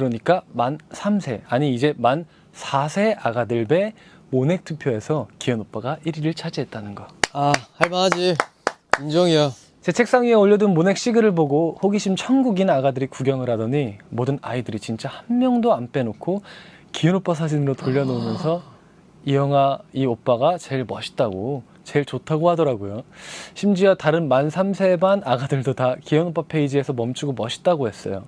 그러니까 만 3세 아니 이제 만 4세 아가들 배 모넥 투표에서 기현 오빠가 1위를 차지했다는 거. 아 할만하지 인정이야 제 책상 위에 올려둔 모넥 시그를 보고 호기심 천국인 아가들이 구경을 하더니 모든 아이들이 진짜 한 명도 안 빼놓고 기현 오빠 사진으로 돌려놓으면서 이 영화 이 오빠가 제일 멋있다고 제일 좋다고 하더라고요. 심지어 다른 만 3세 반 아가들도 다 기현 오빠 페이지에서 멈추고 멋있다고 했어요.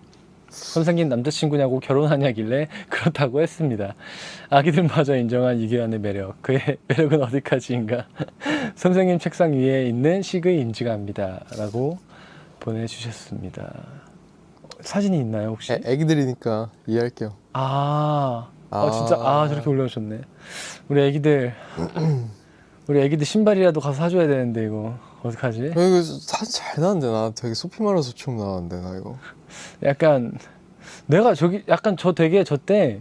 선생님 남자친구냐고 결혼하냐길래 그렇다고 했습니다. 아기들마저 인정한 이규현의 매력. 그의 매력은 어디까지인가? 선생님 책상 위에 있는 시그의 인지갑니다. 라고 보내주셨습니다. 사진이 있나요 혹시? 애, 애기들이니까 이해할게요 아, 아, 아. 진짜 아 저렇게 올려주셨네. 우리 애기들 우리 애기들 신발이라도 가서 사줘야 되는데 이거 어떡하지? 야, 이거 사진 잘 나왔는데 나 되게 소피 마라소처럼 나왔는데 나 이거 약간 내가 저기 약간 저 되게 저때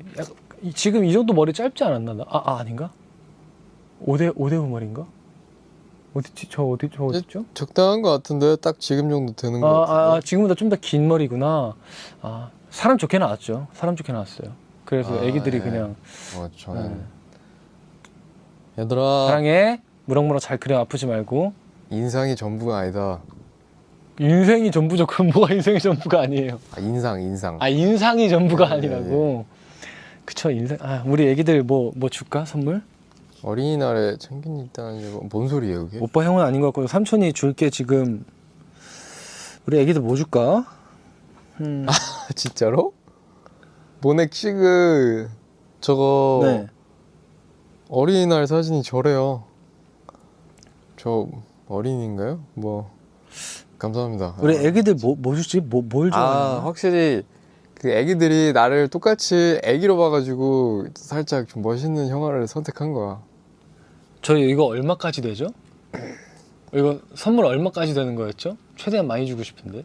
지금 이 정도 머리 짧지 않았나? 나? 아, 아 아닌가? 오대 오대우 머리인가? 어디지? 저 어디 저 어디죠? 적당한 것 같은데 딱 지금 정도 되는 것 아, 같은데 아, 아 지금보다 좀 더 긴 머리구나. 아 사람 좋게 나왔죠. 사람 좋게 나왔어요. 그래서 아, 애기들이 예. 그냥 어, 저는 네. 얘들아 사랑해 무럭무럭 잘 그려 아프지 말고 인상이 전부가 아니다 인생이 전부죠. 그럼 뭐가 인생이 전부가 아니에요. 아 인상 인상 아 인상이 전부가 네, 아니라고. 그쵸 인생. 아 우리 애기들 뭐 뭐 줄까 선물? 어린이날에 챙긴 일 있다는 게뭔 소리예요 그게? 오빠 형은 아닌 것 같고 삼촌이 줄게 지금. 우리 애기들 뭐 줄까? 음. 아, 진짜로? 모넥 시그 저거 네. 어린이날 사진이 저래요 저 어린이인가요? 뭐 감사합니다 우리 아, 애기들 뭐 뭐 주지? 뭐뭘 아 좋아하나? 확실히 그 애기들이 나를 똑같이 애기로 봐가지고 살짝 좀 멋있는 형아를 선택한 거야 저희 이거 얼마까지 되죠? 이거 선물 얼마까지 되는 거였죠? 최대한 많이 주고 싶은데.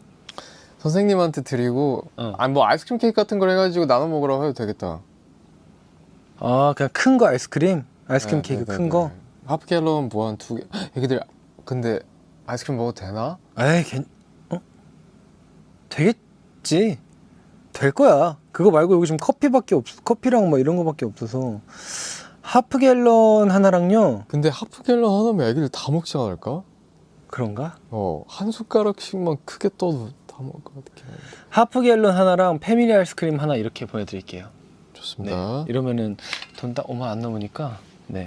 선생님한테 드리고 어. 아니 뭐 아이스크림 케이크 같은 걸 해가지고 나눠 먹으라고 해도 되겠다 아 그냥 큰 거 아이스크림? 아이스크림 네, 케이크 네, 큰 네, 거? 네. 하프갤런 무한 두 개 애기들 근데 아이스크림 먹어도 되나? 에이 괜 어? 되겠지. 될 거야. 그거 말고 여기 지금 커피밖에 없 커피랑 뭐 이런 거밖에 없어서 하프 갤런 하나랑요. 근데 하프 갤런 하나면 애기들 다 먹지 않을까? 그런가? 어, 한 숟가락씩만 크게 떠도 다 먹을 것 같긴 한데. 하프 갤런 하나랑 패밀리 아이스크림 하나 이렇게 보내드릴게요. 네. 좋습니다. 이러면은 돈 딱 5만 안 넘으니까